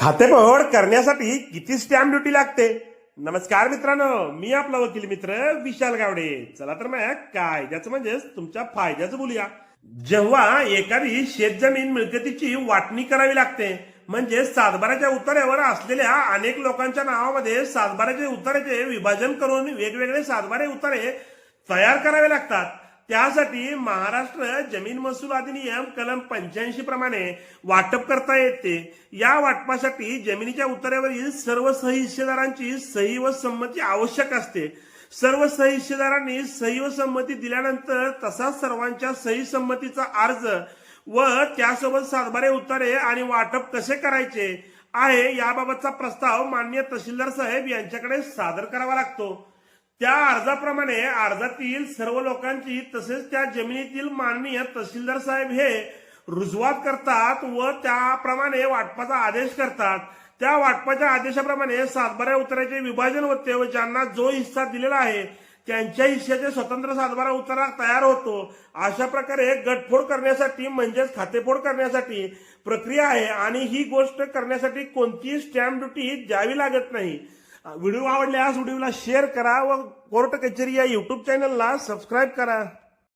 खातेपहड करण्यासाठी किती stamp duty लागते? नमस्कार मित्रांनो मी आपला वकील मित्र विशाल गावडे. चला तर मग कायद्याचं म्हणजेच तुमच्या फायद्याचं बोलूया. जेव्हा एखादी शेतजमीन मिळकतीची वाटणी करावी लागते. म्हणजे सातबाराच्या उतार्यावर असलेल्या अनेक लोकांच्या नावामध्ये सातबाराच्या उतार्याचे विभाजन करून वेगवेगळे सातबारे उतारे तयार करावे लागतात. त्यासाठी महाराष्ट्र जमीन महसूल अधिनियम कलम पंच्याऐंशी प्रमाणे वाटप करता येते. या वाटपासाठी जमिनीच्या उतार्यावरील सर्व सही हिस्सेदारांची सही व संमती आवश्यक असते. सर्व सही हिस्सेदारांनी सही व संमती दिल्यानंतर तसाच सर्वांच्या सही संमतीचा अर्ज व त्यासोबत सातबारे उतारे आणि वाटप कसे करायचे आहे याबाबतचा प्रस्ताव मान्य तहसीलदार साहेब यांच्याकडे सादर करावा लागतो. त्या अर्जाप्रमाणे अर्जातील सर्व लोकांची तसेच त्या जमिनीतील माननीय तहसीलदार साहेब हे रुजवात करतात व त्याप्रमाणे वाटपाचा आदेश करतात. त्या वाटपाच्या आदेशाप्रमाणे सातबारा उताराचे विभाजन होते व ज्यांना जो हिस्सा दिलेला आहे त्यांच्या हिस्साचे स्वतंत्र सातबारा उतारा तयार होतो. अशा प्रकारे गटफोड करण्यासाठी म्हणजेच खातेफोड करण्यासाठी प्रक्रिया आहे आणि ही गोष्ट करण्यासाठी कोणतीही स्टॅम्प ड्युटी द्यावी लागत नाही. व्हिडिओ आवडल्यास व्हिडिओला शेअर करा व कोर्ट कचेरी या यूट्यूब चॅनलला सबस्क्राईब करा.